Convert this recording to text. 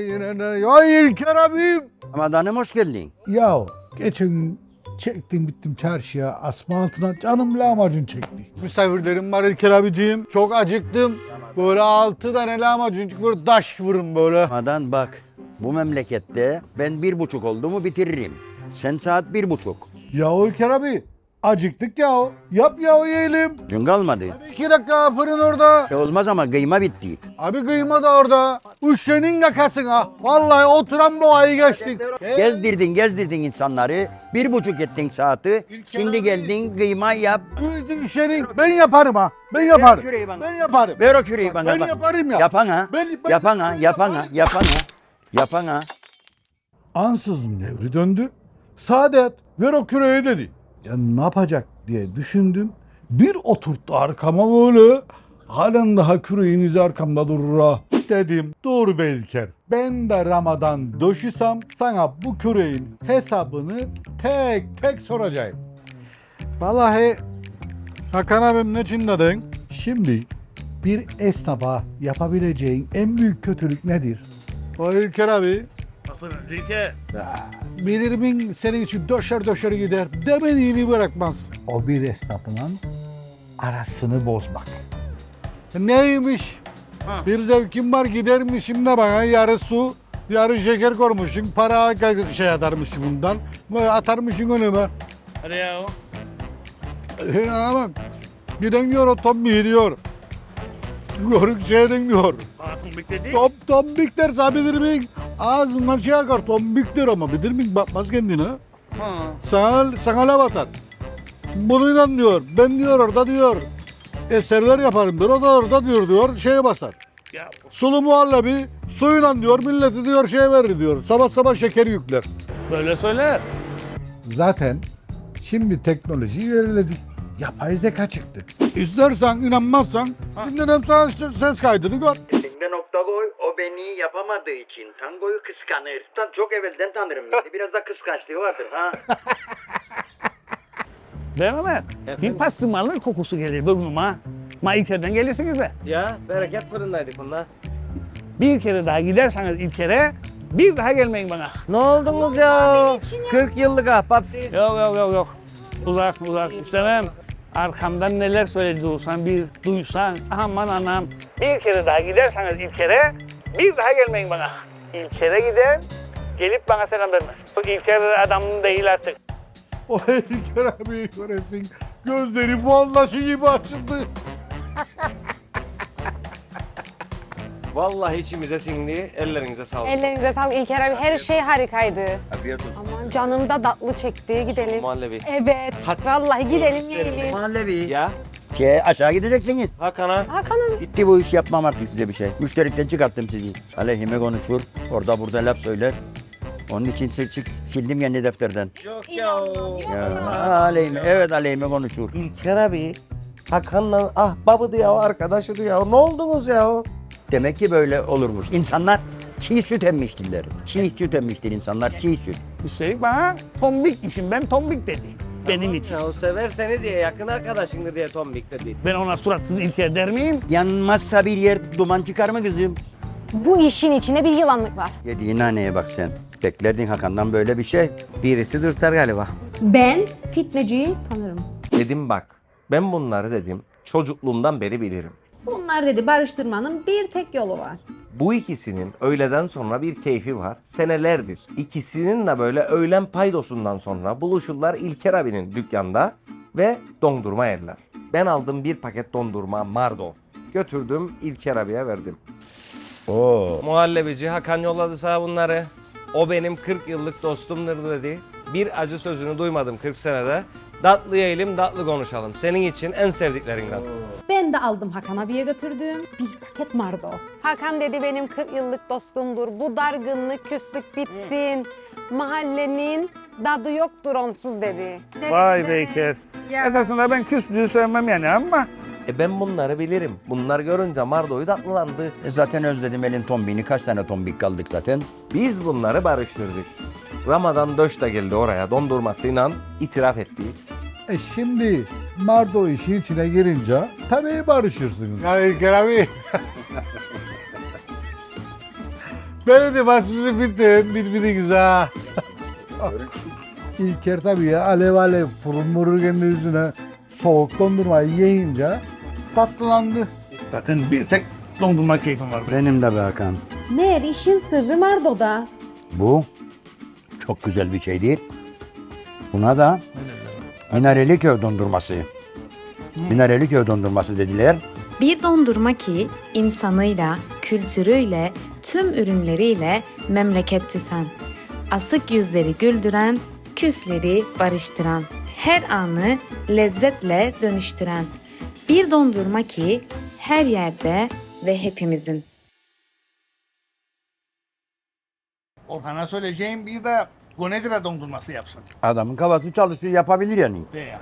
Yine ne? Ya İlker abim. Ramazan'ım hoş geldin. Ya geçen gün çektim bittim çarşıya asma altına canım lahmacun çekti. Misafirlerim var İlker abiciğim. Çok acıktım. Böyle altı tane lahmacun böyle daş vurun böyle. Ramazan bak bu memlekette ben bir buçuk oldu mu bitiririm. Sen saat bir buçuk. Ya İlker abi acıktık ya. Yap ya yiyelim. Dün kalmadı. Abi iki dakika fırın orada. E olmaz ama kıyma bitti. Abi kıyma da orada. Bu senin kakasına. Vallahi oturan bu ayı geçtik. Gezdirdin gezdirdin insanları. Bir buçuk ettin saati. Şimdi geldin kıyma yap. Bu senin. Ben yaparım ha. Ben yaparım. Ben yaparım. Ver o küreği bana. Ben yaparım ya. Yapan ha. Ben- ben- yapan ha. Yapan ha. Yapan ha. Yapan ha. Ansızın devri döndü. Saadet ver o küreği dedi. Ya ne yapacak diye düşündüm. Bir oturttu arkama böyle. Halen daha küreğin izi arkamda durur ha. Dedim doğru be İlker. Ben de Ramazan döşüsem sana bu küreğin hesabını tek tek soracağım. Vallahi Hakan abim ne için dedin? Şimdi bir esnafa yapabileceğin en büyük kötülük nedir? O İlker abi Bakın Zülke. ya, Bilirimin senin için döşer döşer gider. Demediğini bırakmaz. O bir esnafının arasını bozmak. Neymiş? Ha. Bir zevkim var gidermişim de bana yarı su, yarı şeker koymuşsun. Para şey atarmışım bundan. Böyle atarmışsın önüme. Hadi ya o. E, ama giden diyor o tombiği diyor. Görük şeyden diyor. Hatun bekledi. Tom, tombik derse ha bilirmin. Ağzından şey akar tombik der ama bilirmin bakmaz kendine. Ha. Sana, sana laf atar. Bununla diyor. Ben diyor orada diyor. Eserler yaparım diyor. O da orada diyor diyor. Şeye basar. Ya Sulu muhallebi suyla diyor milleti diyor şey verir diyor. Sabah sabah şeker yükler. böyle söyler. Zaten şimdi teknolojiyi ilerledik. Yapay zeka çıktı. İstersen inanmazsan dinlerim sana ses kaydını gör. Şimdi nokta koy. O beni yapamadığı için tangoyu kıskanır. Ta- Çok evvelden tanırım beni. Biraz da kıskançlığı vardır ha. Ben ama bir pastırmalı kokusu gelir burnuma. Ma İlker'den gelirsiniz de. Ya bereket fırındaydık bunlar. Bir kere daha giderseniz İlker'e bir daha gelmeyin bana. Ne oldunuz ya? 40 yıllık ahbap siz. Yok yok yok yok. Uzak uzak istemem. Arkamdan neler söyledi olsan bir duysan aman anam. Bir kere daha giderseniz İlker'e bir daha gelmeyin bana. İlker'e gider gelip bana selam vermez. Bu İlker adamın değil artık. O İlker abi göresin. Gözleri vallaşı gibi açıldı. Vallahi içimize sindi. Ellerinize sağlık. Ellerinize sağlık İlker abi. Her şey harikaydı. Afiyet olsun. Aman canım da tatlı çekti. Gidelim. Muhallebi. Evet. Hadi. Vallahi gidelim yiyelim. Mahallevi. Ya Şey aşağı gideceksiniz. Hakan'a. Hakan'ım. Bitti bu iş yapmam artık size bir şey. Müşterikten çıkarttım sizi. Aleyhime konuşur. Orada burada laf söyler. Onun için sil, çık- sildim yeni defterden. Yok ya. Ya, aleyhime, evet aleyhime konuşur. İlker abi. Hakan'la ahbabıydı ya, arkadaşıydı ya. Ne oldunuz ya? Demek ki böyle olurmuş. İnsanlar çiğ süt emmiştirler. Çiğ süt emmiştir insanlar, çiğ süt. Üstelik bana tombikmişim ben tombik dedi. Benim için. Ya o sever seni diye, yakın arkadaşındır diye tombik dedi. Ben ona suratsız İlker der miyim? Yanmazsa bir yer duman çıkar mı kızım? Bu işin içine bir yılanlık var. Yediğin haneye bak sen. Beklerdin Hakan'dan böyle bir şey. Birisi dürter galiba. Ben fitneciyi tanırım. Dedim bak, ben bunları dedim çocukluğumdan beri bilirim. Bunlar dedi barıştırmanın bir tek yolu var. Bu ikisinin öğleden sonra bir keyfi var. Senelerdir. İkisinin de böyle öğlen paydosundan sonra buluşurlar İlker abinin dükkanda ve dondurma yerler. Ben aldım bir paket dondurma Mardo. Götürdüm İlker abiye verdim. Oo. Muhallebici Hakan yolladı sana bunları. O benim 40 yıllık dostumdur dedi. Bir acı sözünü duymadım 40 senede. Tatlı yiyelim, tatlı konuşalım. Senin için en sevdiklerinden. Ben de aldım Hakan abiye götürdüm. Bir paket mardo. Hakan dedi benim 40 yıllık dostumdur. Bu dargınlık, küslük bitsin. Mahallenin dadı yoktur onsuz dedi. Vay be İlker. Esasında ben küslüğü sevmem yani ama E ben bunları bilirim. Bunlar görünce Mardo'yu tatlılandı. E zaten özledim elin tombini. Kaç tane tombik kaldık zaten. Biz bunları barıştırdık. Ramazan Döş de geldi oraya dondurmasıyla itiraf etti. E şimdi Mardo işin içine girince tabii barışırsınız. Yani İlker abi. Beni de bak sizi bitti birbirinize ha. İlker tabii ya alev alev fırın vururken yüzüne soğuk dondurmayı yiyince tatlılandı. Zaten bir tek dondurma keyfim var. Benim de be Hakan. Meğer işin sırrı Mardo'da. Bu çok güzel bir şey değil. Buna da Minareli köy dondurması. Minareli köy dondurması dediler. Bir dondurma ki insanıyla, kültürüyle, tüm ürünleriyle memleket tutan, asık yüzleri güldüren, küsleri barıştıran, her anı lezzetle dönüştüren. Bir dondurma ki her yerde ve hepimizin. Orhan'a söyleyeceğim bir de Gonedra dondurması yapsın. Adamın kafası çalışıyor yapabilir yani. De ya.